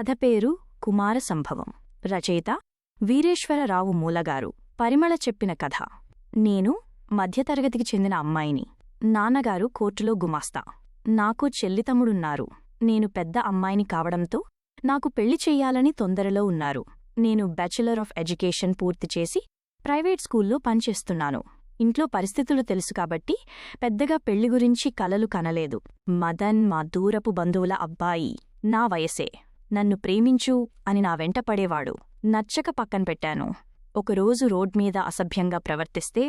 కథ పేరు కుమార సంభవం. రచయిత వీరేశ్వరరావు మూలగారు. పరిమళ చెప్పిన కథ. నేను మధ్యతరగతికి చెందిన అమ్మాయిని. నాన్నగారు కోర్టులో గుమాస్తా. నాకు చెల్లితమ్ముడున్నారు. నేను పెద్ద అమ్మాయిని కావడంతో నాకు పెళ్ళి చెయ్యాలని తొందరలో ఉన్నారు. నేను బ్యాచిలర్ ఆఫ్ ఎడ్యుకేషన్ పూర్తి చేసి ప్రైవేట్ స్కూల్లో పనిచేస్తున్నాను. ఇంట్లో పరిస్థితులు తెలుసు కాబట్టి పెద్దగా పెళ్ళి గురించి కలలు కనలేదు. మదన్ మా దూరపు బంధువుల అబ్బాయి. నా వయసే. నన్ను ప్రేమించు అని నా వెంట పడేవాడు. నచ్చక పక్కన పెట్టాను. ఒకరోజు రోడ్ మీద అసభ్యంగా ప్రవర్తిస్తే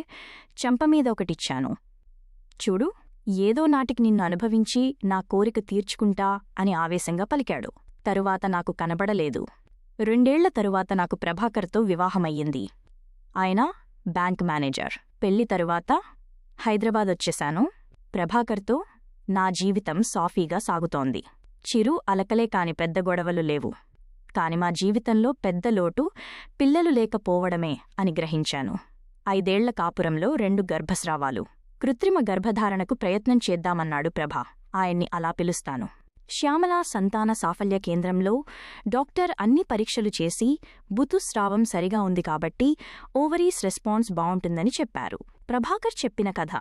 చెంపమీద ఒకటిచ్చాను. చూడు ఏదో నాటికి నిన్ను అనుభవించి నా కోరిక తీర్చుకుంటా అని ఆవేశంగా పలికాడు. తరువాత నాకు కనబడలేదు. రెండేళ్ళ తరువాత నాకు ప్రభాకర్తో వివాహమయ్యింది. ఆయన బ్యాంక్ మేనేజర్. పెళ్ళి తరువాత హైదరాబాద్ వచ్చేశాను. ప్రభాకర్తో నా జీవితం సాఫీగా సాగుతోంది. చిరు అలకలే కాని పెద్ద గొడవలు లేవు. కాని మా జీవితంలో పెద్ద లోటు పిల్లలు లేకపోవడమే అని గ్రహించాను. ఐదేళ్ళ కాపురంలో రెండు గర్భస్రావాలు. కృత్రిమ గర్భధారణకు ప్రయత్నం చేద్దామన్నాడు ప్రభ. ఆయన్ని అలా పిలుస్తాను. శ్యామల సంతాన సాఫల్య కేంద్రంలో డాక్టర్ అన్ని పరీక్షలు చేసి బుతుస్రావం సరిగా ఉంది కాబట్టి ఓవరీస్ రెస్పాన్స్ బావుంటుందని చెప్పారు. ప్రభాకర్ చెప్పిన కథ.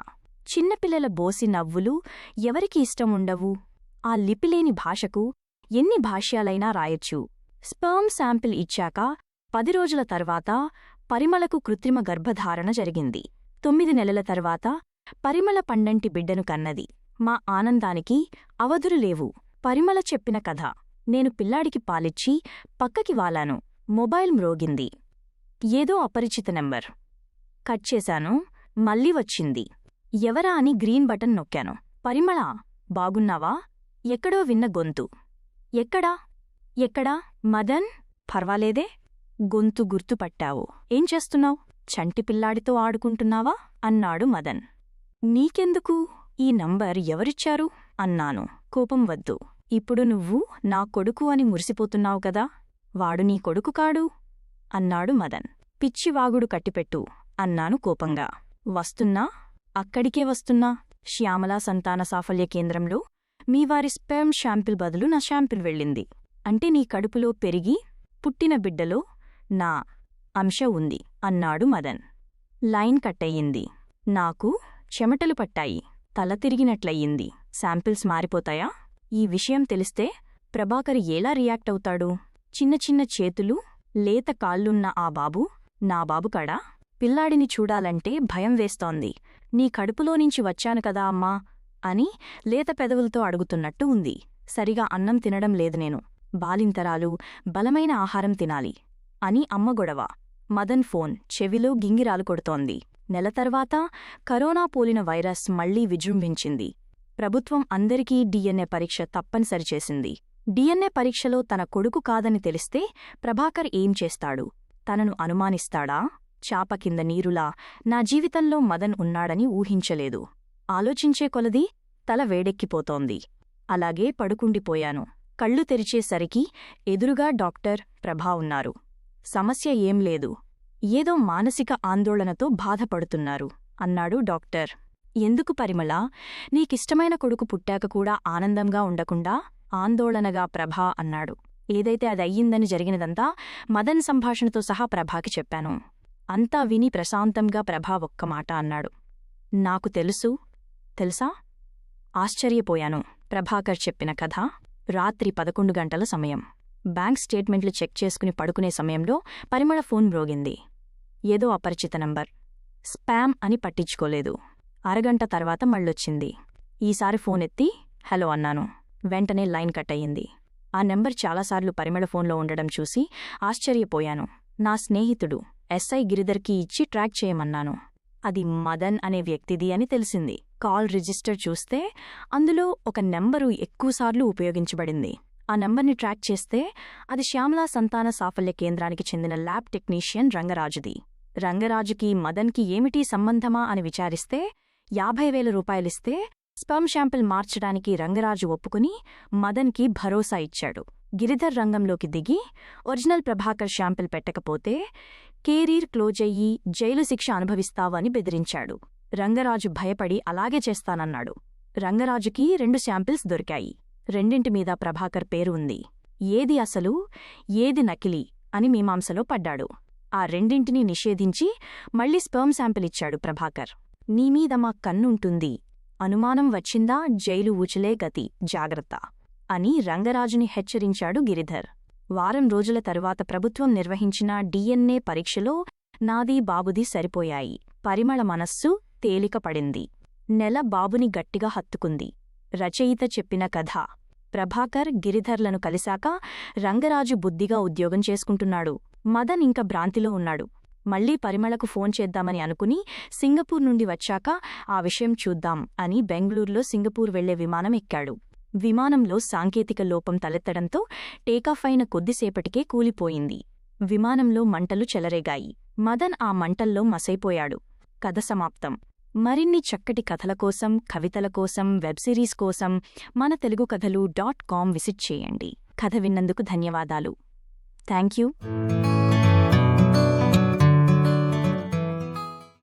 చిన్నపిల్లల బోసి నవ్వులు ఎవరికి ఇష్టం ఉండవు? ఆ లిపిలేని భాషకు ఎన్ని భాష్యాలైనా రాయొచ్చు. స్పర్మ్ శాంపిల్ ఇచ్చాక పది రోజుల తర్వాత పరిమళకు కృత్రిమ గర్భధారణ జరిగింది. తొమ్మిది నెలల తర్వాత పరిమళ పండంటి బిడ్డను కన్నది. మా ఆనందానికి అవధులు లేవు. పరిమళ చెప్పిన కథ నేను పిల్లాడికి పాలిచ్చి పక్కకి వాలాను. మొబైల్ మ్రోగింది. ఏదో అపరిచిత నెంబర్. కట్ చేశాను. మళ్ళీ వచ్చింది. ఎవరా అని గ్రీన్ బటన్ నొక్కాను. పరిమళ బాగున్నావా? ఎక్కడో విన్న గొంతు. ఎక్కడా? ఎక్కడా? మదన్? పర్వాలేదే? గొంతు గుర్తుపట్టావు. ఏం చేస్తున్నావు? చంటి పిల్లాడితో ఆడుకుంటున్నావా? అన్నాడు మదన్. నీకెందుకు? ఈ నంబర్ ఎవరిచ్చారు? అన్నాను. కోపం వద్దు. ఇప్పుడు నువ్వు నా కొడుకు అని మురిసిపోతున్నావు కదా? వాడు నీ కొడుకు కాడు? అన్నాడు మదన్. పిచ్చివాగుడు కట్టిపెట్టు. అన్నాను కోపంగా. వస్తున్నా? అక్కడికే వస్తున్నా? శ్యామలా సంతాన సాఫల్య కేంద్రంలో? మీ వారి స్పెర్మ్ షాంపిల్ బదులు నా షాంపిల్ వెళ్ళింది. అంటే నీ కడుపులో పెరిగి పుట్టిన బిడ్డలో నా అంశ ఉంది అన్నాడు మదన్. లైన్ కట్టయింది. నాకు చెమటలు పట్టాయి. తల తిరిగినట్లయింది. శాంపిల్స్ మారిపోతాయా? ఈ విషయం తెలిస్తే ప్రభాకర్ ఎలా రియాక్ట్ అవుతాడు? చిన్న చిన్న చేతులు లేత కాళ్ళున్న ఆ బాబు నా బాబు కాడా? పిల్లాడిని చూడాలంటే భయం వేస్తోంది. నీ కడుపులోనుంచి వచ్చాను కదా అమ్మా. అని లేత పెదవులతో అడుగుతున్నట్టు ఉంది. సరిగా అన్నం తినడం లేదు నేను. బాలింతరాలు బలమైన ఆహారం తినాలి అని అమ్మ గొడవ. మదన్ ఫోన్ చెవిలో గింగిరాలు కొడుతోంది. నెల తర్వాత కరోనా పోలిన వైరస్ మళ్ళీ విజృంభించింది. ప్రభుత్వం అందరికీ డిఎన్ఏ పరీక్ష తప్పనిసరి చేసింది. డిఎన్ఏ పరీక్షలో తన కొడుకు కాదని తెలిస్తే ప్రభాకర్ ఏం చేస్తాడు? తనను అనుమానిస్తాడా? చాప కింద నీరులా నా జీవితంలో మదన్ ఉన్నాడని ఊహించలేదు. ఆలోచించే కొలది తల వేడెక్కిపోతోంది. అలాగే పడుకుండిపోయాను. కళ్ళు తెరిచేసరికి ఎదురుగా డాక్టర్ ప్రభా ఉన్నారు. సమస్య ఏం లేదు. ఏదో మానసిక ఆందోళనతో బాధపడుతున్నారు అన్నాడు డాక్టర్. ఎందుకు పరిమళ? నీకిష్టమైన కొడుకు పుట్టాక కూడా ఆనందంగా ఉండకుండా ఆందోళనగా ప్రభా అన్నాడు. ఏదైతే అది అయ్యిందని జరిగినదంతా మదన్ సంభాషణతో సహా ప్రభాకి చెప్పాను. అంతా విని ప్రశాంతంగా ప్రభా ఒక్క మాట అన్నాడు. నాకు తెలుసు తెలుసా? ఆశ్చర్యపోయాను. ప్రభాకర్ చెప్పిన కథ రాత్రి పదకొండు గంటల సమయం. బ్యాంక్ స్టేట్మెంట్లు చెక్ చేసుకుని పడుకునే సమయంలో పరిమళ ఫోన్ మ్రోగింది. ఏదో అపరిచిత నంబర్. స్పామ్ అని పట్టించుకోలేదు. అరగంట తర్వాత మళ్ళొచ్చింది. ఈసారి ఫోన్ ఎత్తి హలో అన్నాను. వెంటనే లైన్ కట్ అయ్యింది ఆ నెంబర్ చాలాసార్లు పరిమళ ఫోన్లో ఉండడం చూసి ఆశ్చర్యపోయాను. నా స్నేహితుడు ఎస్ఐ గిరిధర్కి ఇచ్చి ట్రాక్ చేయమన్నాను. అది మదన్ అనే వ్యక్తిది అని తెలిసింది. కాల్ రిజిస్టర్ చూస్తే అందులో ఒక నెంబరు ఎక్కువసార్లు ఉపయోగించబడింది. ఆ నంబర్ని ట్రాక్ చేస్తే అది శ్యామలా సంతాన సాఫల్య కేంద్రానికి చెందిన ల్యాబ్ టెక్నీషియన్ రంగరాజుది. రంగరాజుకి మదన్కి ఏమిటి సంబంధమా అని విచారిస్తే యాభై వేల రూపాయలిస్తే స్పర్మ్ షాంపిల్ మార్చడానికి రంగరాజు ఒప్పుకుని మదన్కి భరోసా ఇచ్చాడు. గిరిధర్ రంగంలోకి దిగి ఒరిజినల్ ప్రభాకర్ షాంపిల్ పెట్టకపోతే కేరీర్ క్లోజ్ అయ్యి జైలు శిక్ష అనుభవిస్తావని బెదిరించాడు. రంగరాజు భయపడి అలాగే చేస్తానన్నాడు. రంగరాజుకి రెండు శాంపిల్స్ దొరికాయి. రెండింటి మీద ప్రభాకర్ పేరు ఉంది. ఏది అసలు ఏది నకిలీ అని మీమాంసలో పడ్డాడు. ఆ రెండింటినీ నిషేధించి మళ్ళీ స్పెర్మ్ శాంపిల్ ఇచ్చాడు ప్రభాకర్. నీమీద మా కన్నుంటుంది. అనుమానం వచ్చిందా జైలు ఊచలే గతి. జాగ్రత్త. అని రంగరాజుని హెచ్చరించాడు గిరిధర్. వారం రోజుల తరువాత ప్రభుత్వం నిర్వహించిన డిఎన్ఏ పరీక్షలో నాది బాబుది సరిపోయాయి. పరిమళ మనస్సు తేలికపడింది నెల బాబుని గట్టిగా హత్తుకుంది. రచయిత చెప్పిన కథ. ప్రభాకర్ గిరిధర్లను కలిశాక రంగరాజు బుద్ధిగా ఉద్యోగం చేసుకుంటున్నాడు. మదన్ ఇంక భ్రాంతిలో ఉన్నాడు. మళ్ళీ పరిమళకు ఫోన్ చేద్దామని అనుకుని సింగపూర్ నుండి వచ్చాక ఆ విషయం చూద్దాం అని బెంగళూరులో సింగపూర్ వెళ్ళే విమానం ఎక్కాడు. విమానంలో సాంకేతిక లోపం తలెత్తడంతో టేకాఫ్ అయిన కొద్దిసేపటికే కూలిపోయింది. విమానంలో మంటలు చెలరేగాయి. మదన్ ఆ మంటల్లో మసైపోయాడు. కథ సమాప్తం. మరిన్ని చక్కటి కథల కోసం కవితల కోసం వెబ్ సిరీస్ కోసం మన తెలుగు కథలు డాట్ కామ్ విసిట్ చేయండి. కథ విన్నందుకు ధన్యవాదాలు. Thank you.